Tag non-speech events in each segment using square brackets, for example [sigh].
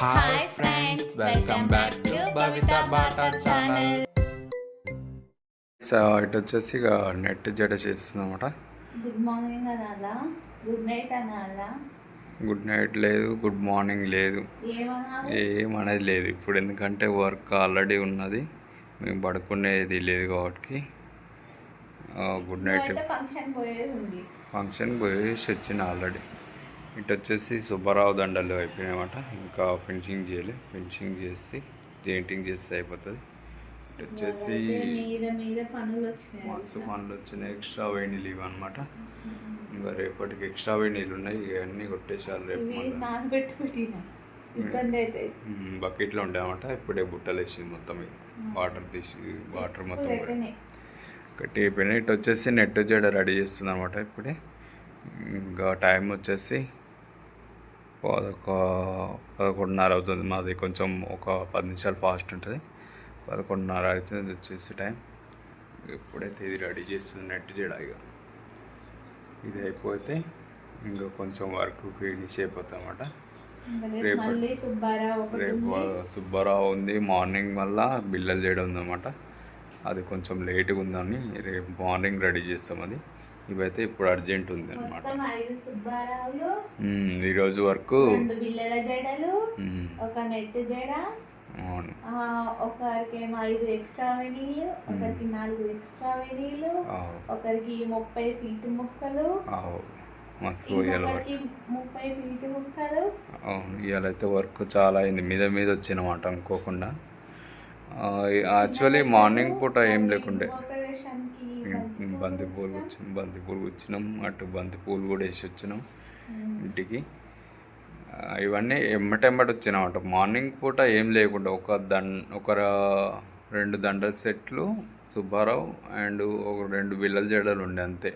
Hi friends welcome back to Bata channel so ఇటు వచ్చేసి ఇక నెట్ జడ చేస్తుందన్నమాట. గుడ్ మార్నింగ్ అనాలా? గుడ్ నైట్ అనాలా? గుడ్ నైట్ లేదు గుడ్ మార్నింగ్ లేదు. ఏమనేది లేదు. ఇప్పుడు ఎందుకంటే వర్క్ ఆల్రెడీ ఉన్నది. మేము పడుకునేది లేదు కాబట్టి. గుడ్ నైట్ ఫంక్షన్ పోయేసి వచ్చిన ఆల్రెడీ. ఇటు వచ్చేసి సుబ్బారావు దండలు అయిపోయినాయన్నమాట. ఇంకా ఫినిషింగ్ చేయలే. ఫినిషింగ్ చేసి పెయింటింగ్ చేస్తే అయిపోతుంది. ఇటు వచ్చేసి మస్తు పనులు వచ్చినాయి. ఎక్స్ట్రా వేడి లీవ్ అనమాట ఇంకా రేపటికి ఎక్స్ట్రా వేడి నీళ్ళు ఉన్నాయి. ఇవన్నీ కొట్టేసారు రేపు ఇవి బకెట్లో ఉండేవన్నమాట. ఇప్పుడే బుట్టలు వేసి మొత్తం వాటర్ తీసి వాటర్ మొత్తం కట్టి అయిపోయినాయి. ఇటు వచ్చేసి నెట్ జడ రెడీ చేస్తుంది అనమాట ఇప్పుడే. ఇంకా టైం వచ్చేసి పదొక పదకొండున్నర అవుతుంది. మాది కొంచెం ఒక పది నిమిషాలు ఫాస్ట్ ఉంటుంది. పదకొండున్నర అవుతుంది వచ్చేసి టైం. ఇప్పుడైతే ఇది రెడీ చేస్తుంది నెట్ జడ ఇక ఇది అయిపోతే ఇంకా కొంచెం వర్క్ ఫినిష్ అయిపోతుంది అనమాట రేపు రేపు- మళ్ళీ సుబ్బారావు ఉంది. మార్నింగ్ వల్ల బిల్లలు చేయడం ఉందన్నమాట. అది కొంచెం లేట్గా ఉందని రేపు మార్నింగ్ రెడీ చేస్తాం అది. ఇవైతే ఇప్పుడు అర్జెంట్ ఉంది అనమాట సుబ్బారావులు ఈరోజు వరకు ఒక నెట్ జడ అవును. ఆ, ఒకరికేమో ఐదు ఎక్స్ట్రా వెనీలు ఒకరికి నాలుగు ఎక్స్ట్రా వెనీలు ఒకరికి ముప్పై ఫీట్ ముక్కలు. మస్తు ముప్పై ఫీట్ ముక్కలు. అవును ఇవాళ అయితే వర్క్ చాలా అయింది. మీద మీద వచ్చినమాట అనుకోకుండా. యాక్చువల్లీ మార్నింగ్ పూట ఏం లేకుండే. బంతిపూలు బంతి పూలు వచ్చినాం వచ్చినాం అటు బంతిపూలు కూడా వేసి వచ్చినాం ఇంటికి. ఇవన్నీ ఎమ్మటెమ్మటి వచ్చినామట మార్నింగ్ పూట ఏం లేకుండా ఒక దండ ఒక రెండు దండల సెట్లు సుబ్బారావు అండ్ ఒక రెండు బిల్లల జడలు ఉండే అంతే.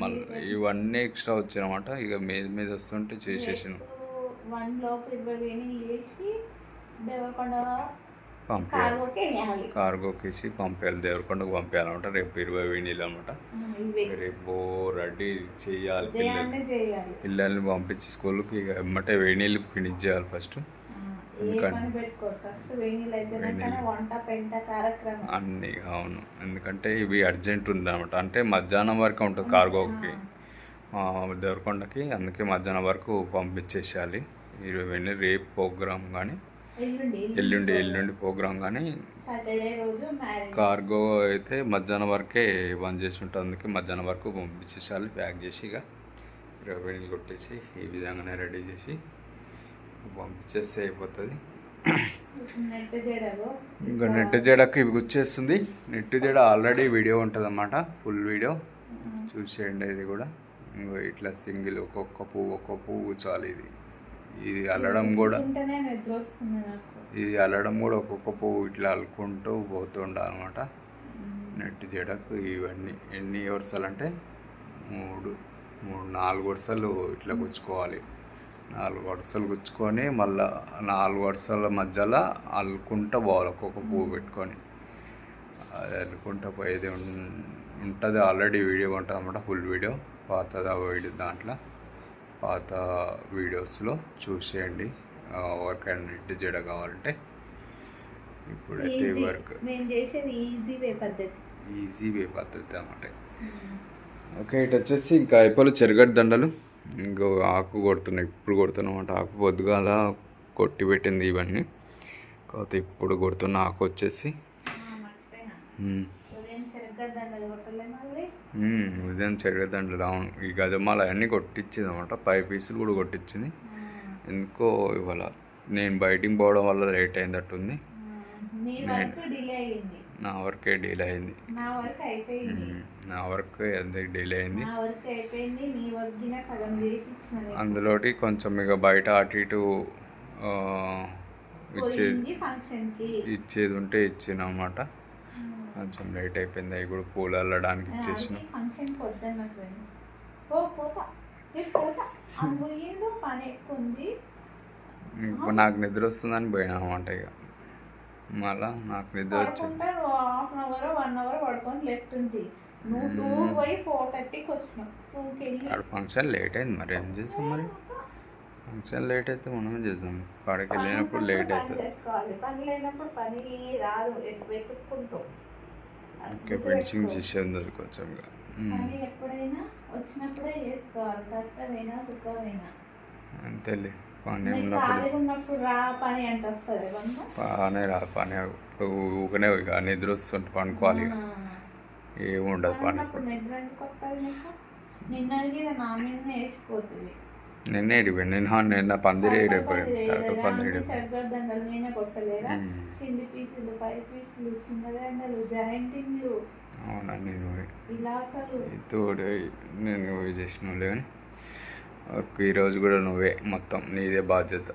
మళ్ళీ ఇవన్నీ ఎక్స్ట్రా వచ్చినమాట ఇక మీద మీద వస్తుంటే చేసేసినాం. వన్ లోపు ఇరవై వేలు వేసి దేవకొండ పంపించాలి కార్గోకి పంపించాలి దేవరకొండకు పంపించాలన్నమాట రేపు ఇరవై వేణీలు అనమాట. ఉమ్, ఇవే. రేపు రెడీ చేయాలి పిల్లలు. పిల్లల్ని పంపించి స్కూల్కి ఇక ఎమ్మటే వేణీళ్ళు ఫినిష్ చేయాలి ఫస్ట్. అన్నీ అవును. ఎందుకంటే ఇవి అర్జెంట్ ఉందన్నమాట అంటే మధ్యాహ్నం వరకు ఉంటుంది కార్గోకి. దేవరకొండకి అందుకే మధ్యాహ్నం వరకు పంపించేసేయాలి. ఇరవై వేణి రేపు ప్రోగ్రామ్ కానీ ఎల్లుండి ఎల్లుండి ప్రోగ్రామ్ కానీ కార్గో అయితే మధ్యాహ్నం వరకే బంద్ చేసి ఉంటుంది అందుకే మధ్యాహ్నం వరకు పంపించేసేయాలి ప్యాక్ చేసి ఇక ఇరవై వేలు కొట్టేసి ఈ విధంగానే రెడీ చేసి పంపించేస్తే అయిపోతుంది. ఇంకా నెట్ జడకు ఇవి వచ్చేస్తుంది నెట్ జడ ఆల్రెడీ వీడియో ఉంటుంది అన్నమాట ఫుల్ వీడియో. చూసేయండి ఇది కూడా. ఇంకో ఇట్లా సింగిల్ ఒక్కొక్క పువ్వు ఒక్కొక్క పువ్వు చాలు ఇది. ఇది అల్లడం కూడా. ఇది అల్లడం కూడా ఒక్కొక్క పువ్వు ఇట్లా అల్లుకుంటూ పోతుండాలి అనమాట నెట్ జడకు ఇవన్నీ ఎన్ని వరుసలు అంటే మూడు మూడు నాలుగు వరుసలు ఇట్లా గుచ్చుకోవాలి. నాలుగు వరుసలు గుచ్చుకొని మళ్ళా నాలుగు వరుసల మధ్యలో అల్లుకుంటూ పోవాలి ఒక్కొక్క పువ్వు పెట్టుకొని. అది అల్లుకుంటూ పోయేది ఉంటుంది ఆల్రెడీ వీడియో ఉంటుంది అన్నమాట ఫుల్ వీడియో పాత వీడియో దాంట్లో. పాత వీడియోస్లో చూసేయండి. వర్క్ అండ్ నెట్ జడ కావాలంటే ఇప్పుడైతే. వర్క్ నేను చేసేది ఈజీ వే పద్ధతి. ఈజీ వే పద్ధతి అన్నమాట. ఓకే ఇటు వచ్చేసి ఇంకా అయిపోయి చెరగడ్డ దండలు. ఇంకో ఆకు కొడుతున్నాయి ఇప్పుడు కొడుతున్నమాట ఆకు పొద్దుగాల కొట్టి పెట్టింది ఇవన్నీ. కాకపోతే ఇప్పుడు కొడుతున్న ఆకు వచ్చేసి ఆ, మర్చిపోయినా మ్మ్. ఉదయం చెరగడ్డలు కొట్టలే మళ్ళీ మ్మ్, ఉదయం చెరగడ్డ దండలు అవును ఈ గజమాల అన్నీ కొట్టించింది అనమాట ఫైవ్ పీసులు కూడా కొట్టించింది. ఎందుకో ఇవాళ నేను బయటికి పోవడం వల్ల లేట్ అయిందట్టుంది. నీ వర్క్ డిలే అయింది. నా వర్కే ఎందుకు డీల్ అయింది. అందులోటి కొంచెం ఇక బయట అటు ఇటు ఇచ్చేది ఇచ్చేది ఉంటే ఇచ్చిన అనమాట కొంచెం లేట్ అయిపోయింది అవి కూడా పూలు అల్లడానికి ఇచ్చేసిన. ఇప్పుడు నాకు నిద్ర వస్తుందని పోయినా అనమాట ఇక. మళ్ళా నాకు నిద్ర వచ్చింది. Half an hour one hour పడుకొని లెఫ్ట్ ఉంది. ఆడ ఫంక్షన్ లేట్ అయింది మరి. ఏం చేస్తాం మరి? ఫంక్షన్ లేట్ అయితే మనమే చేద్దాం కాడికి వెళ్ళినప్పుడు లేట్ పని అవుతుంది. ఓకే ఫినిషింగ్ చేసేది అది కొంచెం ఎప్పుడైనా వచ్చినప్పుడే చేసుకోవాలి. కష్టమైనా సుఖమైనా. అంతేలే పని ఉన్నప్పుడు రా పని అంటే వస్తుంది పనే రా పని ఊకనే ఇక నిద్ర వస్తుంటే పండుకోవాలి ఇక. ఏముండదు పని నిద్ర నిన్న వేసిపోతుంది నిన్నే ఇడిపోయింది నిన్న నిన్న పందిరి ఇడిపోయింది తరక పందిరి అవునా నేను తోడు నేను నువ్వే చేసినావులే కానీ వర్క్ ఈరోజు కూడా నువ్వే మొత్తం నీదే బాధ్యత.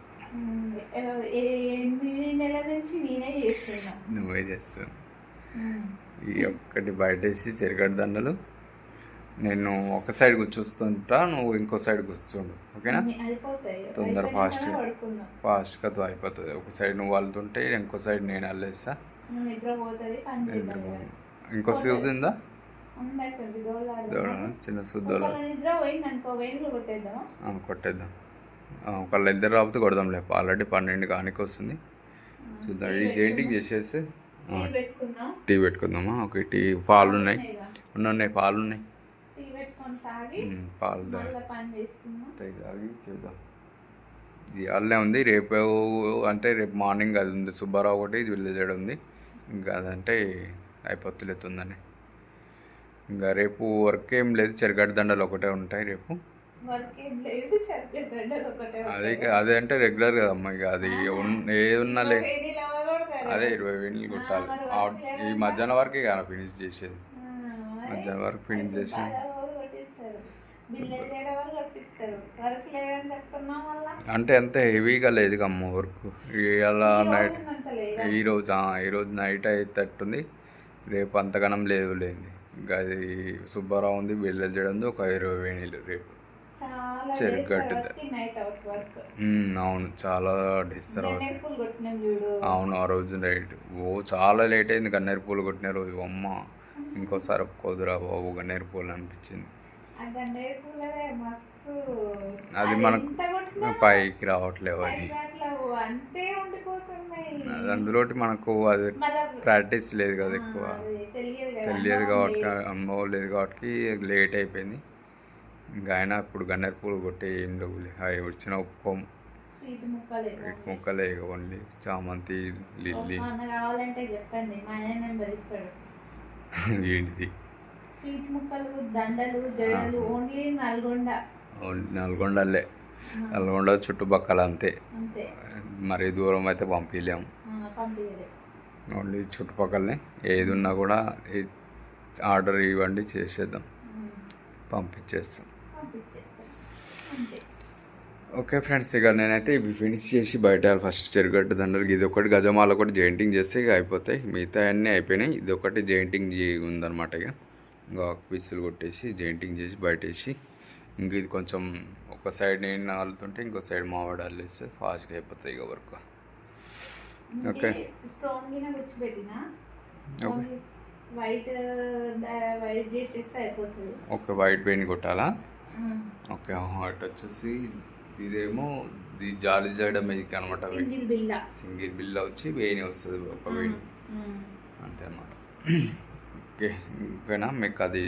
నువ్వే చేస్తావు ఉమ్. ఈ ఒక్కటి బయటేసి చెరగడ్డ దండలు నేను ఒక సైడ్ కూర్చొస్తుంటా నువ్వు ఇంకో సైడ్ కూర్చుండు ఓకేనా? తొందర. పడుకుందాం. ఫాస్ట్గా అయిపోతుంది. ఒక సైడ్ నువ్వు వెళ్తుంటే ఇంకో సైడ్ నేను అల్లేస్తా. పోను. ఇంకో సూది ఉందా? దూడ చిన్న సూద్దోలో కొట్టేద్దాం. ఒకళ్ళ ఇద్దరు రాకపోతే కొడదాం లేపు ఆల్రెడీ పన్నెండు కానికి వస్తుంది. చూద్దాం. ఈ జెయింటింగ్ చేసేసి టీ పెట్టుకుందాం. టీ పెట్టుకుందామా? ఒక టీ పాలు. ఉన్నాయి ఉన్నాయి పాలు ఉన్నాయి పెట్టుకొని తాగి పాలు తాగి చేద్దాం. ఇది అల్లే ఉంది రేపు అంటే రేపు మార్నింగ్ అది ఉంది సుబ్బారావు ఒకటి విలేజెడ్ ఉంది. ఇంకా అదంటే అయిపోతులేతుందని. ఇంకా రేపు వర్క్ ఏం లేదు చెరగడ్డ దండలు ఒకటే ఉంటాయి రేపు. అదే అదే అంటే రెగ్యులర్ కదమ్మా ఇక అది ఉన్- ఏది ఉన్నా లే? అదే ఇరవై వేలు కొట్టాలి. ఈ మధ్యాహ్నం వరకు ఇక ఫినిష్ చేసేది. మధ్యాహ్నం వరకు ఫినిష్ చేసి అంటే అంత హెవీగా లేదు అమ్మ వర్క్. ఇలా నైట్ ఈరోజు ఈరోజు నైట్ అయ్యేటట్టుంది. రేపు అంతగానం లేదు లేదు ఇంకా అది సుబ్బారావు ఉంది బిల్లు చేయడం ఒక ఇరవై వేలు రేపు. చాలా చెరుగట్టు నైట్ అవుట్ వర్క్ ఉమ్, అవును చాలా డేస్ తర్వాత. నెప్పులు కొట్టినాం చూడు. అవును ఆ రోజు నైట్ ఓ చాలా లేట్ అయింది గన్నేరు పూలు కొట్టిన రోజు. అమ్మ ఇంకోసారి ఒప్పుకోదురా బాబు గన్నేరు పూలు అనిపించింది. అది మనకు పైకి రావట్లేవు అది. అది అందులోటి మనకు అది ప్రాక్టీస్ లేదు కదా ఎక్కువ. తెలియదు కాబట్టి అనుభవం లేదు కాబట్టి లేట్ అయిపోయింది. ఇంకా ఆయన ఇప్పుడు గన్నేరు పూలు కొట్టి ఏం లేవు అవి వచ్చిన స్వీట్ ముక్కలే మొక్కలే ఓన్లీ చామంతి లిల్లీ. [laughs] ఏంటిది? స్వీట్ ముక్కలు దండలు జడలు ఓన్లీ నల్గొండ. నల్గొండలే. నల్గొండ చుట్టుపక్కల అంతే. మరీ దూరం అయితే పంపించలేము పంపించలే ఓన్లీ చుట్టుపక్కలనే. ఏది ఉన్నా కూడా ఆర్డర్ ఇవ్వండి చేసేద్దాం. పంపించేస్తాం. ఓకే ఫ్రెండ్స్ ఇక నేనైతే ఇవి ఫినిష్ చేసి బయట ఫస్ట్ చెరుగట్టు దండలు ఇది ఒకటి గజమాల ఒకటి జెయింటింగ్ చేస్తే ఇక అయిపోతాయి. మిగతా అన్నీ అయిపోయినాయి. ఇది ఒకటి జెయింటింగ్ ఉందన్నమాట ఇక. ఇంకా పీసులు కొట్టేసి జెయింటింగ్ చేసి బయట వేసి ఇంక ఇది కొంచెం ఒక సైడ్ నేను అల్లుతుంటే ఇంకో సైడ్ మావాడు అల్లేస్తే ఫాస్ట్గా అయిపోతాయి ఇక work okay. Okay. White paint కొట్టాలా? ఓకే అటు వచ్చేసి ఇదేమో ఇది జాలి చేయడం మీదకి అనమాట సింగిల్ బిల్ల. వచ్చి వేణి వస్తుంది ఒక వేణి అంతే అన్నమాట. ఓకే ఓకేనా మీకు అది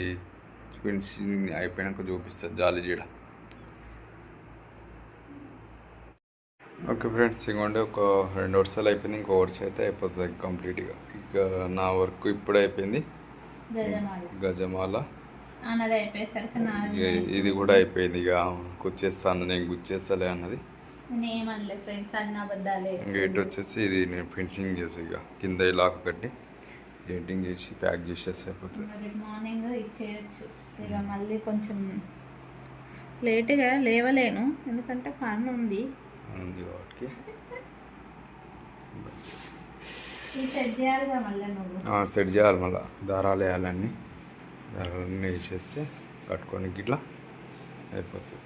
ఫినిషింగ్ అయిపోయినాక చూపిస్తుంది జాలి జీడ. ఓకే ఫ్రెండ్స్ ఇంకోండి ఒక రెండు వరుసలు అయిపోయింది ఇంకో వరుస అయితే అయిపోతుంది కంప్లీట్గా. ఇక నా వర్క్ ఇప్పుడే అయిపోయింది. గజమాలు. ఇది కూడా అయిపోయింది ఇక గుచ్చేస్తాను నేను గుచ్చేస్తలే అన్నది. ఇటు వచ్చేసి ఇది నేను ఫినిషింగ్ చేసి ఇక కింద ఇలా కట్టి ఎడిటింగ్ చేసి ప్యాక్ చేసేసి అయిపోతుంది మార్నింగ్ ఇచ్చేయచ్చు. ఇక మళ్ళీ కొంచెం లేట్గా లేవలేను. ఎందుకంటే పని ఉంది. ఉంది కాబట్టి. సెట్ చేయాలి మళ్ళీ దారాలు వేయాలన్నీ. దారాలన్నీ వేసేస్తే కట్టుకొని ఇట్లా అయిపోతుంది.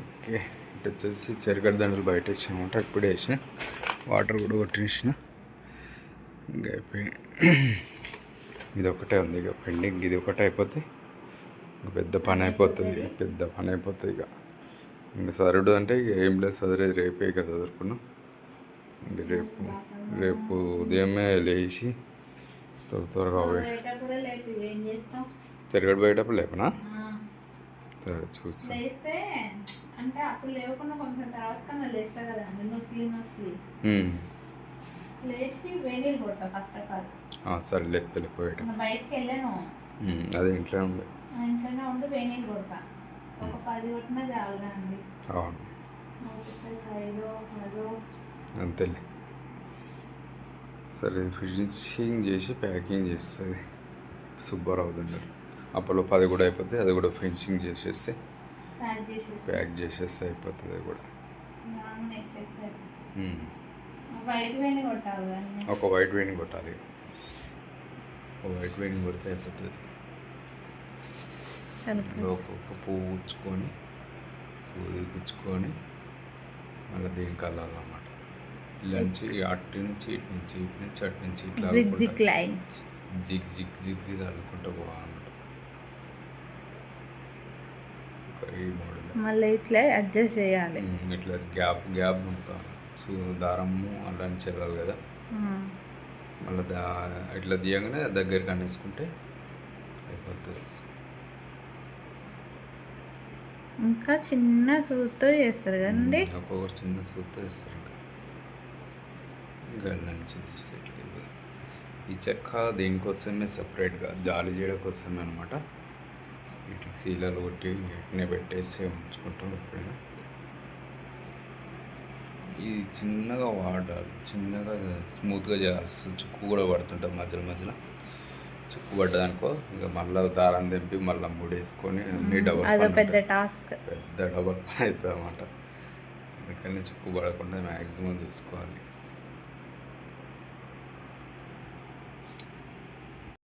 ఓకే. ఇటు వచ్చేసి చెరగడ్డ దండలు బయట ఇచ్చామంట. ఇప్పుడే వేసిన. వాటర్ కూడా కొట్టిన అయిపోయింది ఇది ఒకటే ఉంది ఇక పెండింగ్ ఇది ఒకటే అయిపోతే ఇంక పెద్ద పని అయిపోతుంది పెద్ద పని అయిపోతుంది ఇక. ఇంకా సరుడు అంటే ఇక ఏం లేదు చదివేది రేపే ఇక చదువుకున్నాం ఇంక రేపు రేపు ఉదయమే లేచి త్వర త్వరగా తిరగడు పోయేటప్పుడు లేపనా? సరే చూస్తాం. అంటే అప్పుడు లేవకుండా కొంచెం తర్వాత లేస్తా కదా ఉమ్. లేచి వేడిలు కొడతా ఫస్ట్ ఆఫ్ ఆల్ ఆ, సరే లేపుతలే బయటకు వెళ్ళాను. అదే ఇంట్లో ఆ ఇంట్లోనే ఉండి వేడిలు కొడతా. ఒక పది కొట్టినా చాలుగా అండి అవును. ఒకసారి ఐదో పదో. అంతేలే. సరే ఫినిషింగ్ చేసి ప్యాకింగ్ చేస్తుంది. సుబ్బారావు దగ్గర అప్పట్లో పది కూడా అయిపోతుంది అది కూడా ఫినిషింగ్ చేసేస్తే ప్యాక్ చేసేసి ప్యాక్ చేసేస్తే అయిపోతుంది అది కూడా. ఒక వైట్ వెయిన్ కొట్టాలి. ఒక వైట్ వెయిన్ కొడితే అయిపోతుంది. ఒక్కొక్క పువ్వు గుచ్చుకొని పువ్వు గుచ్చుకొని మళ్ళీ దీనికి అల్లాలన్నమాట ఇలా నుంచి అటు నుంచి ఇటు నుంచి ఇటు నుంచి అటు నుంచి ఇట్లా జిగ్ జిగ్ జిగ్ జిగ్ పోవాలన్నమాట. ఈ మోడల్. మళ్ళీ ఇట్లా అడ్జస్ట్ చేయాలి. ఇట్లా గ్యాప్ గ్యాప్ ఉంటా సో దారము అలా నుంచి వెళ్ళాలి కదా. మళ్ళీ దా ఇట్లా తీయగానే దగ్గరికి అనేసుకుంటే అయిపోతుంది. ఇంకా చిన్న సూత్తో చేస్తారు కదండి. ఒక్కొక్కరు చిన్న సూత్తో ఇంకా. ఇంకా నుంచి తీస్తే. ఈ చెక్క దీనికోసమే సపరేట్గా జాలి చేయడం కోసమే అనమాట వీటికి సీలలు కొట్టి వీటినే పెట్టేసి ఉంచుకుంటాం ఎప్పుడైనా ఇది చిన్నగా వాడాలి. చిన్నగా స్మూత్గా చేయాలి చుక్కు కూడా పడుతుంటుంది మధ్యలో మధ్యలో. చుక్కు పడ్డదనుకో ఇంకా మళ్ళీ దారం తెంపి మళ్ళీ ముడేసుకొని అన్ని డబల్ పెద్ద. టాస్క్. పెద్ద డబల్ పని అవుతుంది అన్నమాట అందుకని చిక్కు పడకుండా మ్యాక్సిమం చూసుకోవాలి.